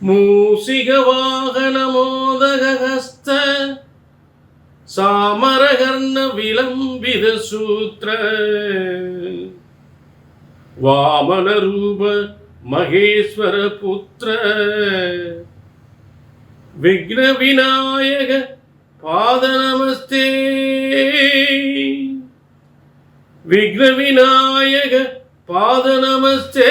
மூசிகவாகனமோதகஸ்த சாமரகர்ண விளம்பித சூத்திர வாமன ரூப மகேஸ்வர புத்திர விக்ன விநாயக பாத நமஸ்தே விக்ன விநாயக பாத நமஸ்தே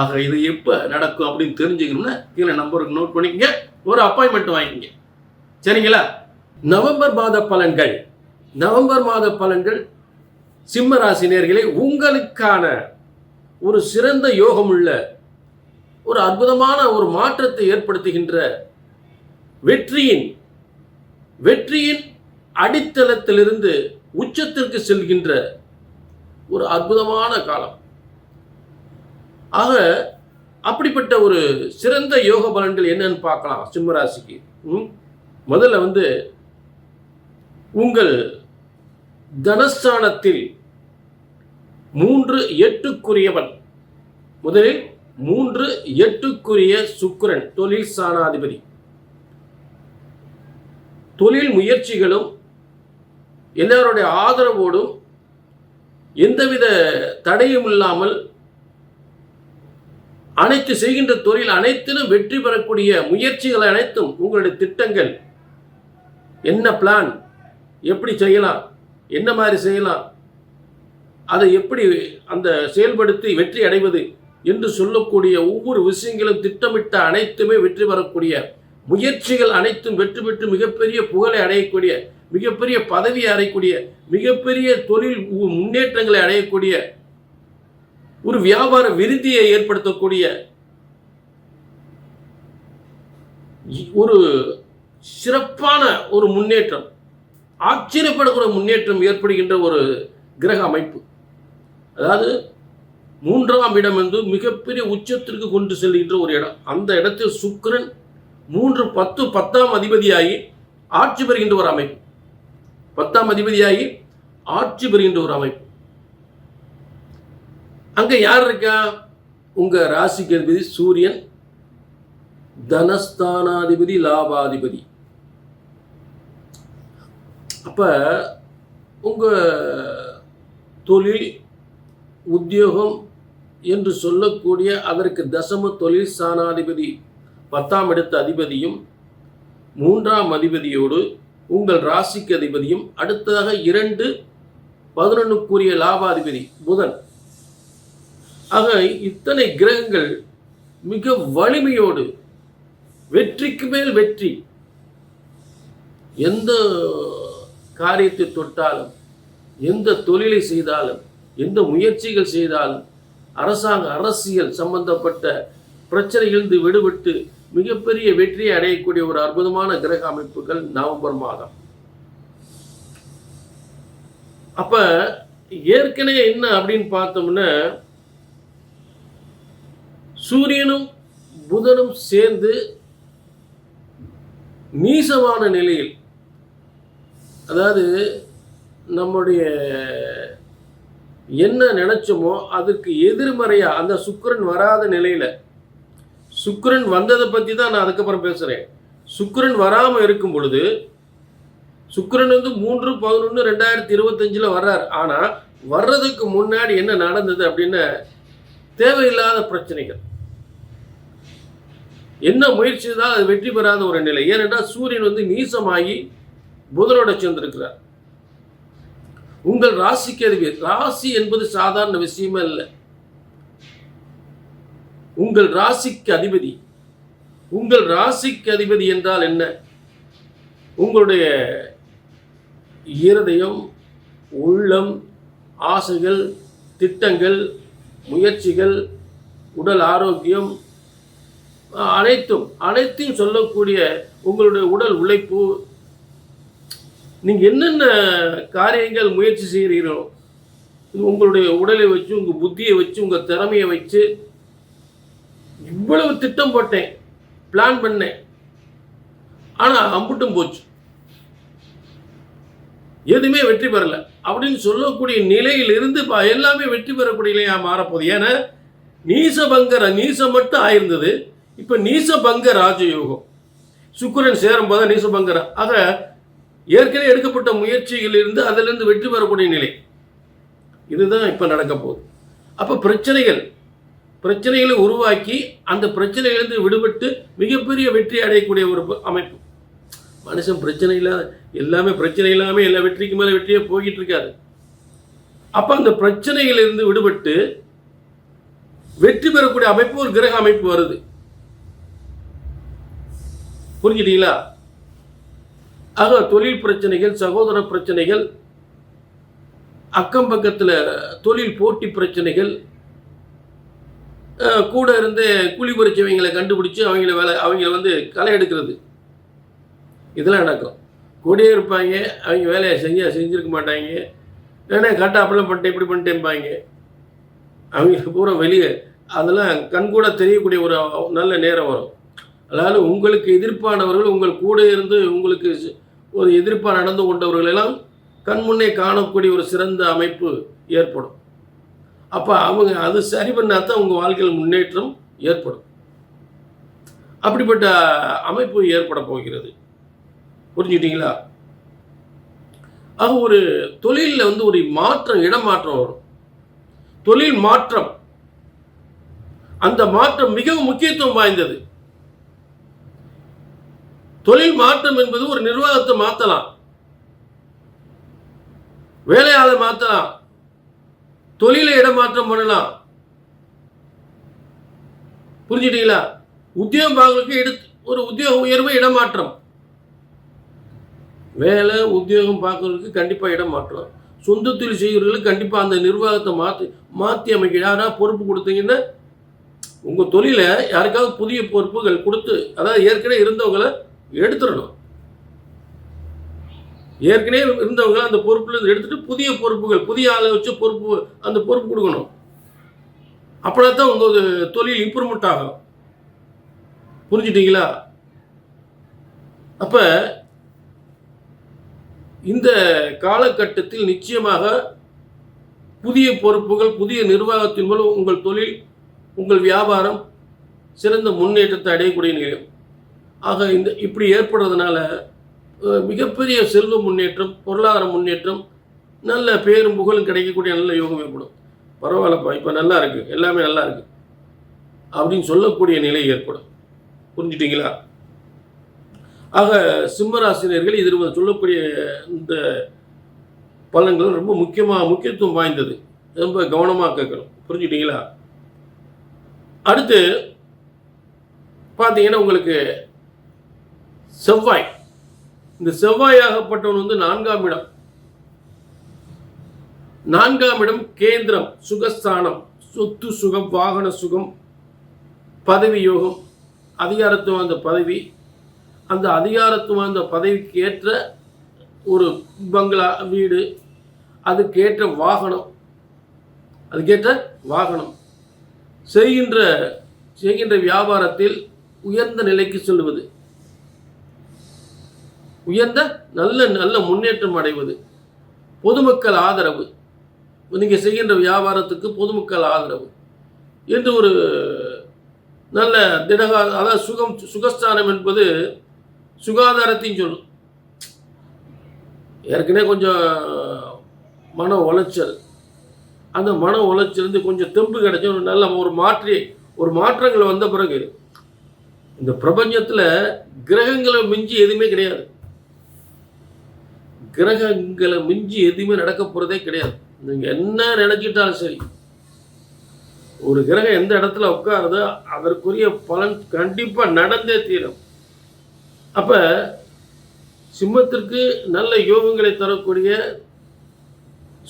ஆக இது எப்போ நடக்கும் அப்படின்னு தெரிஞ்சுக்கணும்னா கீழே நம்பருக்கு நோட் பண்ணிக்கங்க. ஒரு அப்பாயின்மெண்ட் வாங்கிக்கங்க. சரிங்களா? நவம்பர் மாத பலன்கள். நவம்பர் மாத பலன்கள் சிம்ம ராசி உங்களுக்கான ஒரு சிறந்த யோகமுள்ள ஒரு அற்புதமான ஒரு மாற்றத்தை ஏற்படுத்துகின்ற வெற்றியின் வெற்றியின் அடித்தளத்திலிருந்து உச்சத்திற்கு செல்கின்ற ஒரு அற்புதமான காலம். ஆக அப்படிப்பட்ட ஒரு சிறந்த யோக பலன்கள் என்னன்னு பார்க்கலாம் சிம்மராசிக்கு. ம்? முதல்ல வந்து உங்கள் தனஸ்தானத்தில் மூன்று எட்டுக்குரியவன். முதலில் மூன்று எட்டுக்குரிய சுக்கிரன் தொழில் சாணாதிபதி. தொழில் முயற்சிகளும் எல்லாருடைய ஆதரவோடும் எந்தவித தடையும் இல்லாமல் அனைத்து செய்கின்ற தொழில் அனைத்திலும் வெற்றி பெறக்கூடிய முயற்சிகள் அனைத்தும் உங்களுடைய திட்டங்கள். என்ன பிளான் எப்படி செய்யலாம்? என்ன மாதிரி செய்யலாம்? அதை எப்படி அந்த செயல்படுத்தி வெற்றி அடைவது என்று சொல்லக்கூடிய ஒவ்வொரு விஷயங்களும் திட்டமிட்ட அனைத்துமே வெற்றி பெறக்கூடிய முயற்சிகள் அனைத்தும் வெற்றி பெற்று மிகப்பெரிய புகழை அடையக்கூடிய மிகப்பெரிய பதவியை அடையக்கூடிய மிகப்பெரிய தொழில் முன்னேற்றங்களை அடையக்கூடிய ஒரு வியாபார விருத்தியை ஏற்படுத்தக்கூடிய ஒரு சிறப்பான ஒரு முன்னேற்றம் ஆச்சரியப்படக்கூடிய முன்னேற்றம் ஏற்படுகின்ற ஒரு கிரக அமைப்பு. அதாவது மூன்றாம் இடம் என்று மிகப்பெரிய உச்சத்திற்கு கொண்டு செல்கின்ற ஒரு இடம். அந்த இடத்தில் சுக்கரன் மூன்று பத்து பத்தாம் அதிபதியாகி ஆட்சி பெறுகின்ற ஒரு அமைப்பு. பத்தாம் அதிபதியாகி ஆட்சி பெறுகின்ற ஒரு அமைப்பு. அங்க யார் இருக்கா? உங்க ராசிக்கு அதிபதி சூரியன். தனஸ்தானாதிபதி லாபாதிபதி. அப்போ உங்கள் தொழில் உத்தியோகம் என்று சொல்லக்கூடிய அதற்கு தசம தொழில் ஸ்தானாதிபதி பத்தாம் இடத்து அதிபதியும் மூன்றாம் அதிபதியோடு உங்கள் ராசிக்கு அதிபதியும் அடுத்ததாக இரண்டு பதினொன்றுக்குரிய லாபாதிபதி புதன். ஆக இத்தனை கிரகங்கள் மிக வலிமையோடு வெற்றிக்கு மேல் வெற்றி எந்த காரியத்தை தொட்டாலும் எந்த தொழிலை செய்தாலும் எந்த முயற்சிகள் செய்தாலும் அரசாங்க அரசியல் சம்பந்தப்பட்ட பிரச்சனைகளிலிருந்து விடுபட்டு மிகப்பெரிய வெற்றியை அடையக்கூடிய ஒரு அற்புதமான கிரக அமைப்புகள் நவம்பர் மாதம். அப்ப ஏற்கனவே என்ன அப்படின்னு பார்த்தோம்னா சூரியனும் புதனும் சேர்ந்து நீசமான நிலையில் அதாவது நம்முடைய என்ன நினைச்சோமோ அதுக்கு எதிர்மறையாக அந்த சுக்கரன் வராத நிலையில் சுக்கரன் வந்ததை பற்றி தான் நான் அதுக்கப்புறம் பேசுகிறேன் சுக்கரன் வராமல் இருக்கும் பொழுது சுக்கரன் வந்து மூன்று பதினொன்று ரெண்டாயிரத்தி இருபத்தஞ்சில் வர்றார். ஆனால் வர்றதுக்கு முன்னாடி என்ன நடந்தது அப்படின்னு தேவையில்லாத பிரச்சனைகள். என்ன முயற்சி தான் அது வெற்றி பெறாத ஒரு நிலை. ஏனென்றால் சூரியன் வந்து நீசமாகி புதனோட சேர்ந்திருக்கிறார். உங்கள் ராசிக்கு அதிபதி ராசி என்பது சாதாரண விஷயமே இல்லை உங்கள் ராசிக்கு அதிபதி உங்கள் ராசிக்கு அதிபதி என்றால் என்ன? உங்களுடைய இருதயம் உள்ளம் ஆசைகள் திட்டங்கள் முயற்சிகள் உடல் ஆரோக்கியம் அனைத்தும் அனைத்தையும் சொல்லக்கூடிய உங்களுடைய உடல் உழைப்பு நீங்கள் என்னென்ன காரியங்கள் முயற்சி செய்கிறீர்களோ உங்களுடைய உடலை வச்சு உங்கள் புத்தியை வச்சு உங்கள் திறமையை வச்சு இவ்வளவு திட்டம் போட்டேன் பிளான் பண்ணேன் ஆனால் அம்புட்டும் போச்சு. எதுவுமே வெற்றி பெறல. அப்படின்னு சொல்லக்கூடிய நிலையில் இருந்து எல்லாமே வெற்றி பெறக்கூடிய நிலையாக மாறப்போகுது. ஏன்னா நீசபங்கர நீசம் மட்டும் ஆயிருந்தது. இப்போ நீசபங்க ராஜயோகம். சுக்கிரன் சேரும் போது நீசபங்கர. ஆக ஏற்கனவே எடுக்கப்பட்ட முயற்சியில் இருந்து அதிலிருந்து வெற்றி பெறக்கூடிய நிலை. இதுதான் இப்போ நடக்க போகுது. அப்போ பிரச்சனைகள். பிரச்சனைகளை உருவாக்கி அந்த பிரச்சனையிலிருந்து விடுபட்டு மிகப்பெரிய வெற்றி அடையக்கூடிய ஒரு அமைப்பு. மனுஷன் பிரச்சனை இல்லாத எல்லாமே பிரச்சனை இல்லாமல் எல்லா வெற்றிக்கு மேலே வெற்றியே போய்கிட்டு இருக்காது அப்போ அந்த பிரச்சனைகளிலிருந்து விடுபட்டு வெற்றி பெறக்கூடிய அமைப்பு ஒரு கிரக அமைப்பு வருது. புரிஞ்சுட்டீங்களா? ஆக தொழில் பிரச்சனைகள் சகோதர பிரச்சனைகள் அக்கம் பக்கத்தில் தொழில் போட்டி பிரச்சனைகள் கூட இருந்து கூலி பறிச்சவங்களை கண்டுபிடிச்சு அவங்கள வேலை அவங்கள வந்து களை எடுக்கிறது. இதெல்லாம் நடக்கும். கூடயே இருப்பாங்க அவங்க வேலையை செஞ்ச செஞ்சுருக்க மாட்டாங்க. ஏன்னா கரெக்டாக அப்படிலாம் பண்ணிட்டேன் இப்படி பண்ணிட்டேன்பாங்க அவங்களுக்கு பூரா வெளியே அதெல்லாம் கண்கூட தெரியக்கூடிய ஒரு நல்ல நேரம் வரும். அதாவது உங்களுக்கு எதிர்ப்பானவர்கள் உங்கள் கூட இருந்து உங்களுக்கு ஒரு எதிர்ப்பாக நடந்து கொண்டவர்கள் எல்லாம் கண் முன்னே காணக்கூடிய ஒரு சிறந்த அமைப்பு ஏற்படும். அப்போ அவங்க அது சரி பண்ணால் தான் உங்கள் வாழ்க்கையில் முன்னேற்றம் ஏற்படும். அப்படிப்பட்ட அமைப்பு ஏற்பட போகிறது. புரிஞ்சுக்கிட்டீங்களா? ஆக ஒரு தொழிலில் வந்து ஒரு மாற்றம் இடமாற்றம் வரும். தொழில் மாற்றம். அந்த மாற்றம் மிகவும் முக்கியத்துவம் வாய்ந்தது. தொழில் மாற்றம் என்பது ஒரு நிர்வாகத்தை மாற்றலாம் வேலையாளர் மாற்றலாம் தொழிலை இடமாற்றம் பண்ணலாம். புரிஞ்சுட்டீங்களா? உத்தியோகம் பார்க்கறதுக்கு எடுத்து ஒரு உத்தியோக உயர்வு இடமாற்றம். வேலை உத்தியோகம் பார்க்கறதுக்கு கண்டிப்பாக இடம் மாற்றம் சொந்த தொழில் செய்கிறவர்களுக்கு கண்டிப்பாக அந்த நிர்வாகத்தை மாற்றி மாற்றி அமைக்க யாராவது பொறுப்பு கொடுத்தீங்கன்னா உங்கள் தொழிலை யாருக்காவது புதிய பொறுப்புகள் கொடுத்து அதாவது ஏற்கனவே இருந்தவங்களை எடுத்துடணும். ஏற்கனவே இருந்தவங்க அந்த பொறுப்புல இருந்து எடுத்துட்டு புதிய பொறுப்புகள் புதிய ஆளை வச்சு பொறுப்பு அந்த பொறுப்பு கொடுக்கணும். அப்படின்னா தான் உங்கள் தொழில் இம்ப்ரூவ்மெண்ட் ஆகும் புரிஞ்சுட்டீங்களா? அப்போ இந்த காலகட்டத்தில் நிச்சயமாக புதிய பொறுப்புகள் புதிய நிர்வாகத்தின் மூலம் உங்கள் தொழில் உங்கள் வியாபாரம் சிறந்த முன்னேற்றத்தை அடையக்கூடிய நிலையம் ஆக இந்த இப்படி ஏற்படுறதுனால மிகப்பெரிய செல்வ முன்னேற்றம் பொருளாதார முன்னேற்றம் நல்ல பேரும் புகழும் கிடைக்கக்கூடிய நல்ல யோகம் ஏற்படும். பரவாயில்லப்பா இப்போ நல்லா இருக்குது எல்லாமே நல்லா இருக்குது அப்படின்னு சொல்லக்கூடிய நிலை ஏற்படும். புரிஞ்சிட்டிங்களா? ஆக சிம்மராசினியர்கள் இதில் சொல்லக்கூடிய இந்த பலன்கள் ரொம்ப முக்கியமாக முக்கியத்துவம் வாய்ந்தது. ரொம்ப கவனமாக கேட்கணும். புரிஞ்சுட்டிங்களா? அடுத்து பார்த்தீங்கன்னா உங்களுக்கு செவ்வாய். இந்த செவ்வாயாகப்பட்டவன் வந்து நான்காம் இடம். நான்காம் இடம் கேந்திரம் சுகஸ்தானம் சொத்து சுகம் வாகன சுகம் பதவி யோகம் அதிகாரத்துவம் வாய்ந்த பதவி. அந்த அதிகாரத்துவம் வாய்ந்த பதவிக்கு ஏற்ற ஒரு பங்களா வீடு அதுக்கேற்ற வாகனம். அதுக்கேற்ற வாகனம். செய்கின்ற செய்கின்ற வியாபாரத்தில் உயர்ந்த நிலைக்கு செல்வது உயர்ந்த நல்ல நல்ல முன்னேற்றம் அடைவது. பொதுமக்கள் ஆதரவு. நீங்கள் செய்கின்ற வியாபாரத்துக்கு பொதுமக்கள் ஆதரவு. என்று ஒரு நல்ல திடகா அதாவது சுகம் சுகஸ்தானம் என்பது சுகாதாரத்தையும் சொல்லும். ஏற்கனவே கொஞ்சம் மன உளைச்சல். அந்த மன உளைச்சலேருந்து கொஞ்சம் தெம்பு கிடைச்ச ஒரு நல்ல ஒரு மாற்றி ஒரு மாற்றங்கள் வந்த பிறகு இந்த பிரபஞ்சத்தில் கிரகங்களை மிஞ்சி எதுவுமே கிடையாது. கிரகங்களை மிஞ்சி எதுவுமே நடக்க போகிறதே கிடையாது. நீங்கள் என்ன நினைச்சிட்டாலும் சரி ஒரு கிரகம் எந்த இடத்துல உட்காருதோ அதற்குரிய பலன் கண்டிப்பாக நடந்தே தீரும். அப்போ சிம்மத்திற்கு நல்ல யோகங்களை தரக்கூடிய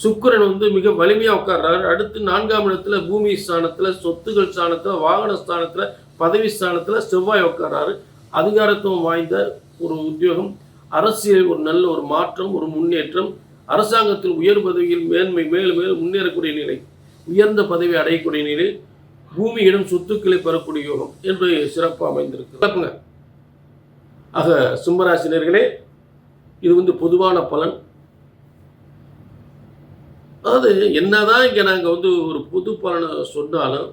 சுக்கிரன் வந்து மிக வலிமையாக உட்கார்றாரு. அடுத்து நான்காம் இடத்துல பூமி ஸ்தானத்தில் சொத்துகள் ஸ்தானத்தில் வாகன ஸ்தானத்தில் பதவி ஸ்தானத்தில் செவ்வாய் உட்கார்றாரு. அதிகாரத்துவம் வாய்ந்த ஒரு உத்தியோகம். அரசியல் ஒரு நல்ல ஒரு மாற்றம் ஒரு முன்னேற்றம். அரசாங்கத்தில் உயர் பதவியில் மேன்மை மேலும் மேலும் முன்னேறக்கூடிய நிலை உயர்ந்த பதவி அடையக்கூடிய நிலை பூமியிடம் சொத்துக்களை பெறக்கூடிய யோகம் என்று சிறப்பாக அமைந்திருக்கு ஆக சிம்மராசினியர்களே இது வந்து பொதுவான பலன். அதாவது என்னதான் இங்கே நாங்கள் வந்து ஒரு பொது பலனை சொன்னாலும்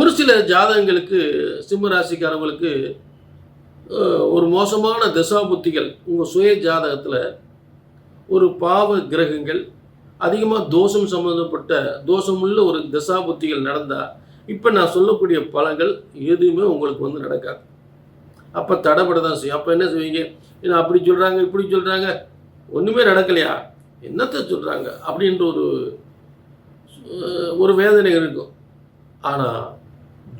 ஒரு சில ஜாதகங்களுக்கு சிம்மராசிக்காரங்களுக்கு ஒரு மோசமான திசா புத்திகள் உங்கள் சுய ஜாதகத்தில் ஒரு பாவ கிரகங்கள் அதிகமாக தோஷம் சம்மந்தப்பட்ட தோஷமுள்ள ஒரு திசா புத்திகள் நடந்தால் இப்போ நான் சொல்லக்கூடிய பலங்கள் எதுவுமே உங்களுக்கு வந்து நடக்காது. அப்போ தடைப்பட தான் செய்யும். அப்போ என்ன செய்வீங்க? என்ன அப்படி சொல்கிறாங்க இப்படி சொல்கிறாங்க ஒன்றுமே நடக்கலையா? என்னத்தை சொல்கிறாங்க அப்படின்ற ஒரு ஒரு வேதனை இருக்கும். ஆனால்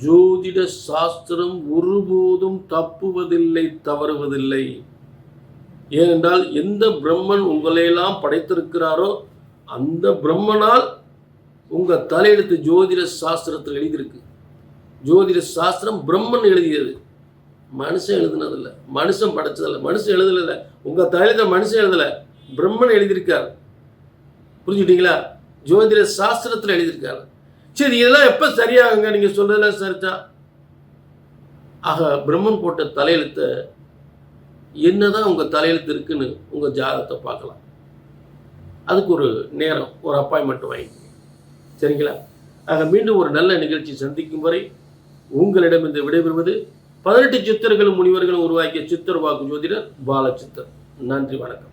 ஜோதிட சாஸ்திரம் ஒருபோதும் தப்புவதில்லை தவறுவதில்லை. ஏனென்றால் எந்த பிரம்மன் உங்களையெல்லாம் படைத்திருக்கிறாரோ அந்த பிரம்மனால் உங்கள் தலையெழுத்து ஜோதிட சாஸ்திரத்தில் எழுதியிருக்கு. ஜோதிட சாஸ்திரம் பிரம்மன் எழுதியது. மனுஷன் எழுதுனதில்ல. மனுஷன் படைச்சதில்ல. மனுஷன் எழுதல உங்கள் தலையெழுத்த மனுஷன் எழுதலை. பிரம்மன் எழுதியிருக்கார். புரிஞ்சுட்டீங்களா ஜோதிட சாஸ்திரத்தில் எழுதியிருக்காரு. சரி இதெல்லாம் எப்போ சரியாகுங்க? நீங்கள் சொல்றதெல்லாம் சரிதா ஆக பிரம்மன் போட்ட தலையெழுத்தை என்னதான் உங்கள் தலையெழுத்து இருக்குன்னு உங்கள் ஜாதகத்தை பார்க்கலாம். அதுக்கு ஒரு நேரம் ஒரு அப்பாயின்மெண்ட் வாங்கிக்கோங்க சரிங்களா? ஆக மீண்டும் ஒரு நல்ல நிகழ்ச்சி சந்திக்கும் வரை உங்களிடம் இந்த விடைபெறுவது பதினெட்டு சித்தர்களும் முனிவர்களும் உருவாக்கிய சித்தர் வாக்கு ஜோதிடர் பாலச்சித்தர் நன்றி வணக்கம்.